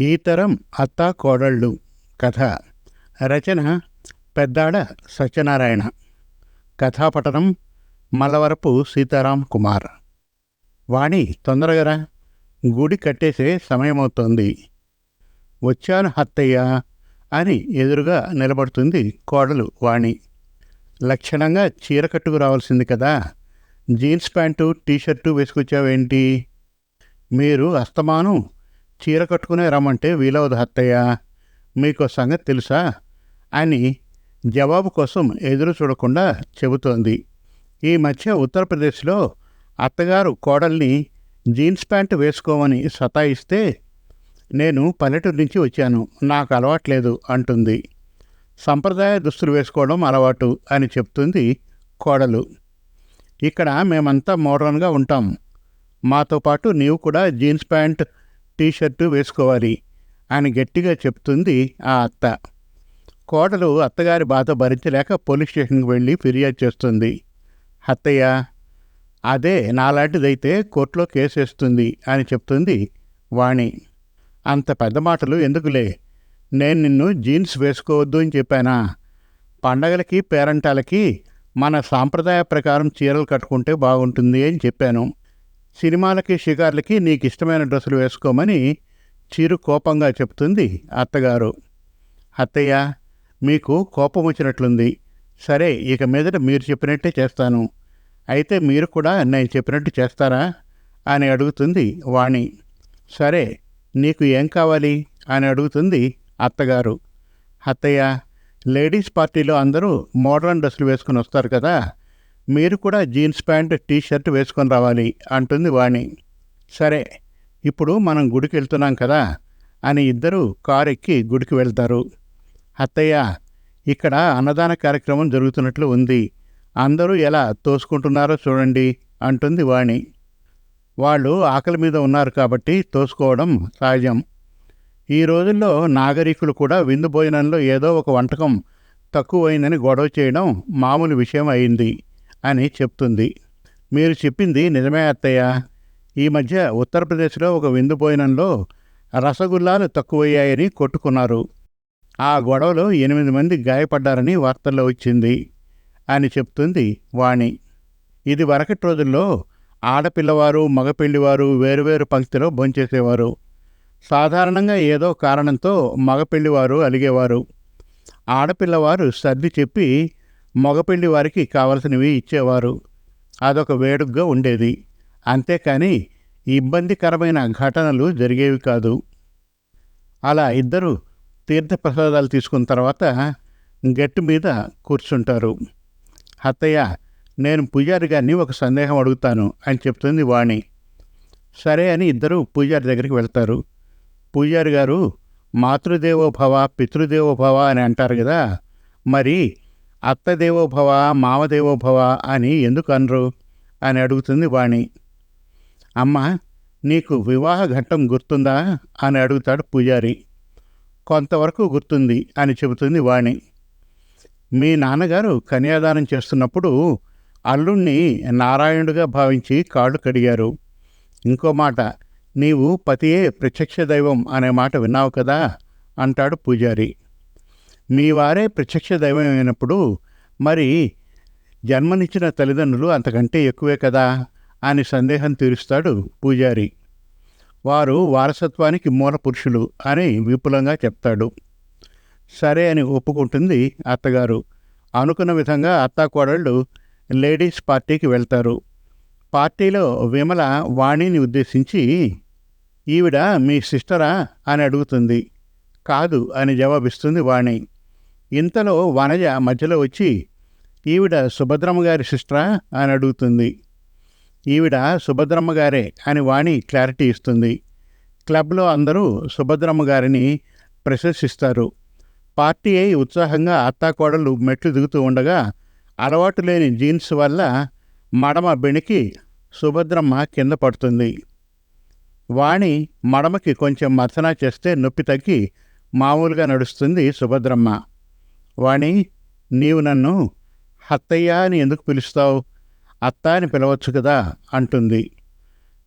ఈ తరం అత్త కోడళ్ళు. కథ. రచన. పెద్దాడ సత్యనారాయణ. కథాపఠనం మలవరపు సీతారాం కుమార్. వాణి తొందరగా గుడి కట్టేసే సమయమవుతోంది. వచ్చాను హత్తయ్య అని ఎదురుగా నిలబడుతుంది కోడలు వాణి. లక్షణంగా చీర కట్టుకు రావాల్సింది కదా. జీన్స్ ప్యాంటు టీషర్టు వేసుకొచ్చావేంటి? మీరు అస్తమానం చీర కట్టుకునే రమ్మంటే వీలవదు అత్తయ్య. మీకు సంగతి తెలుసా? అని జవాబు కోసం ఎదురు చూడకుండా చెబుతోంది. ఈ మధ్య ఉత్తరప్రదేశ్లో అత్తగారు కోడల్ని జీన్స్ ప్యాంటు వేసుకోమని సతాయిస్తే నేను పల్లెటూరు నుంచి వచ్చాను. నాకు అలవాట్లేదు అంటుంది. సంప్రదాయ దుస్తులు వేసుకోవడం అలవాటు అని చెప్తుంది కోడలు. ఇక్కడ మేమంతా మోడర్న్గా ఉంటాం. మాతో పాటు నీవు కూడా జీన్స్ ప్యాంట్ టీషర్టు వేసుకోవాలి అని గట్టిగా చెప్తుంది ఆ అత్త. కోడలు అత్తగారి బాధ భరించలేక పోలీస్ స్టేషన్కి వెళ్ళి ఫిర్యాదు చేస్తుంది. అత్తయ్య అదే నాలాంటిదైతే కోర్టులో కేసేస్తుంది అని చెప్తుంది వాణి. అంత పెద్ద మాటలు ఎందుకులే? నేను నిన్ను జీన్స్ వేసుకోవద్దు అని చెప్పానా? పండగలకి పేరంటాలకి మన సాంప్రదాయ ప్రకారం చీరలు కట్టుకుంటే బాగుంటుంది అని చెప్పాను. సినిమాలకి షికార్లకి నీకు ఇష్టమైన డ్రెస్సులు వేసుకోమని చిరు కోపంగా చెప్తుంది అత్తగారు. అత్తయ్య మీకు కోపం వచ్చినట్లుంది. సరే ఇక మీదట మీరు చెప్పినట్టే చేస్తాను. అయితే మీరు కూడా నేను చెప్పినట్టు చేస్తారా? అని అడుగుతుంది వాణి. సరే నీకు ఏం కావాలి? అని అడుగుతుంది అత్తగారు. అత్తయ్య లేడీస్ పార్టీలో అందరూ మోడర్న్ డ్రెస్సులు వేసుకుని వస్తారు కదా? మీరు కూడా జీన్స్ ప్యాంట్ టీ షర్ట్ వేసుకొని రావాలి అంటుంది వాణి. సరే ఇప్పుడు మనం గుడికి వెళ్తున్నాం కదా అని ఇద్దరు కారు ఎక్కి గుడికి వెళ్తారు. అత్తయ్య ఇక్కడ అన్నదాన కార్యక్రమం జరుగుతున్నట్లు ఉంది. అందరూ ఎలా తోసుకుంటున్నారో చూడండి అంటుంది వాణి. వాళ్ళు ఆకలి మీద ఉన్నారు కాబట్టి తోసుకోవడం సహజం. ఈ రోజుల్లో నాగరికులు కూడా విందు భోజనంలో ఏదో ఒక వంటకం తక్కువైందని గొడవ చేయడం మామూలు విషయం అయింది. అని చెప్తుంది. మీరు చెప్పింది నిజమే అత్తయ్య. ఈ మధ్య ఉత్తరప్రదేశ్లో ఒక విందు భోజనంలో రసగుల్లాలు తక్కువయ్యాయని కొట్టుకున్నారు. ఆ గొడవలో ఎనిమిది మంది గాయపడ్డారని వార్తల్లో వచ్చింది అని చెప్తుంది వాణి. ఇది వరకటి రోజుల్లో ఆడపిల్లవారు మగపెళ్ళివారు వేరువేరు పంక్తిలో భోంచేసేవారు. సాధారణంగా ఏదో కారణంతో మగపెళ్ళివారు అలిగేవారు. ఆడపిల్లవారు సర్ది చెప్పి మగపెళ్ళి వారికి కావలసినవి ఇచ్చేవారు. అదొక వేడుగ్గా ఉండేది. అంతేకాని ఇబ్బందికరమైన ఘటనలు జరిగేవి కాదు. అలా ఇద్దరు తీర్థప్రసాదాలు తీసుకున్న తర్వాత గట్టు మీద కూర్చుంటారు. అత్తయ్య నేను పూజారి గారిని ఒక సందేహం అడుగుతాను అని చెప్తుంది వాణి. సరే అని ఇద్దరు పూజారి దగ్గరికి వెళ్తారు. పూజారి గారు మాతృదేవోభవ పితృదేవోభవ అని అంటారు కదా. మరి అత్తదేవోభవ మామదేవోభవ అని ఎందుకు అనరు? అని అడుగుతుంది వాణి. అమ్మ నీకు వివాహ ఘట్టం గుర్తుందా? అని అడుగుతాడు పూజారి. కొంతవరకు గుర్తుంది అని చెబుతుంది వాణి. మీ నాన్నగారు కన్యాదానం చేస్తున్నప్పుడు అల్లుణ్ణి నారాయణుడిగా భావించి కాళ్ళు కడిగారు. ఇంకో మాట నీవు పతియే ప్రత్యక్ష దైవం అనే మాట విన్నావు కదా? అంటాడు పూజారి. మీ వారే ప్రత్యక్ష దైవం అయినప్పుడు మరి జన్మనిచ్చిన తల్లిదండ్రులు అంతకంటే ఎక్కువే కదా అని సందేహం తీరుస్తాడు పూజారి. వారు వారసత్వానికి మూల పురుషులు అని విపులంగా చెప్తాడు. సరే అని ఒప్పుకుంటుంది అత్తగారు. అనుకున్న విధంగా అత్తాకోడళ్ళు లేడీస్ పార్టీకి వెళ్తారు. పార్టీలో విమల వాణిని ఉద్దేశించి ఈవిడ మీ సిస్టరా? అని అడుగుతుంది. కాదు అని జవాబిస్తుంది వాణి. ఇంతలో వనజ మధ్యలో వచ్చి ఈవిడ సుభద్రమ్మ గారి సిస్టరా? అని అడుగుతుంది. ఈవిడ సుభద్రమ్మ గారే అని వాణి క్లారిటీ ఇస్తుంది. క్లబ్లో అందరూ సుభద్రమ్మ గారిని ప్రశంసిస్తారు. పార్టీ అయి ఉత్సాహంగా అత్తాకోడలు మెట్లు దిగుతూ ఉండగా అలవాటు లేని జీన్స్ వల్ల మడమ బెణికి సుభద్రమ్మ కింద పడుతుంది. వాణి మడమకి కొంచెం మర్చనా చేస్తే నొప్పి తగ్గి మామూలుగా నడుస్తుంది సుభద్రమ్మ. వాణి నీవు నన్ను హత్తయ్య అని ఎందుకు పిలుస్తావు? అత్త అని పిలవచ్చు కదా అంటుంది.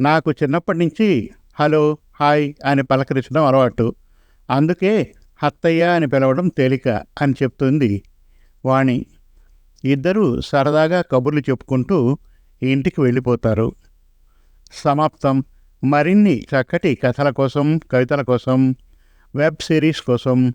నాకు చిన్నప్పటి నుంచి హలో హాయ్ అని పలకరించడం అలవాటు. అందుకే హత్తయ్య అని పిలవడం తేలిక అని చెప్తుంది వాణి. ఇద్దరూ సరదాగా కబుర్లు చెప్పుకుంటూ ఇంటికి వెళ్ళిపోతారు. సమాప్తం. మరిన్ని చక్కటి కథల కోసం కవితల కోసం వెబ్ సిరీస్ కోసం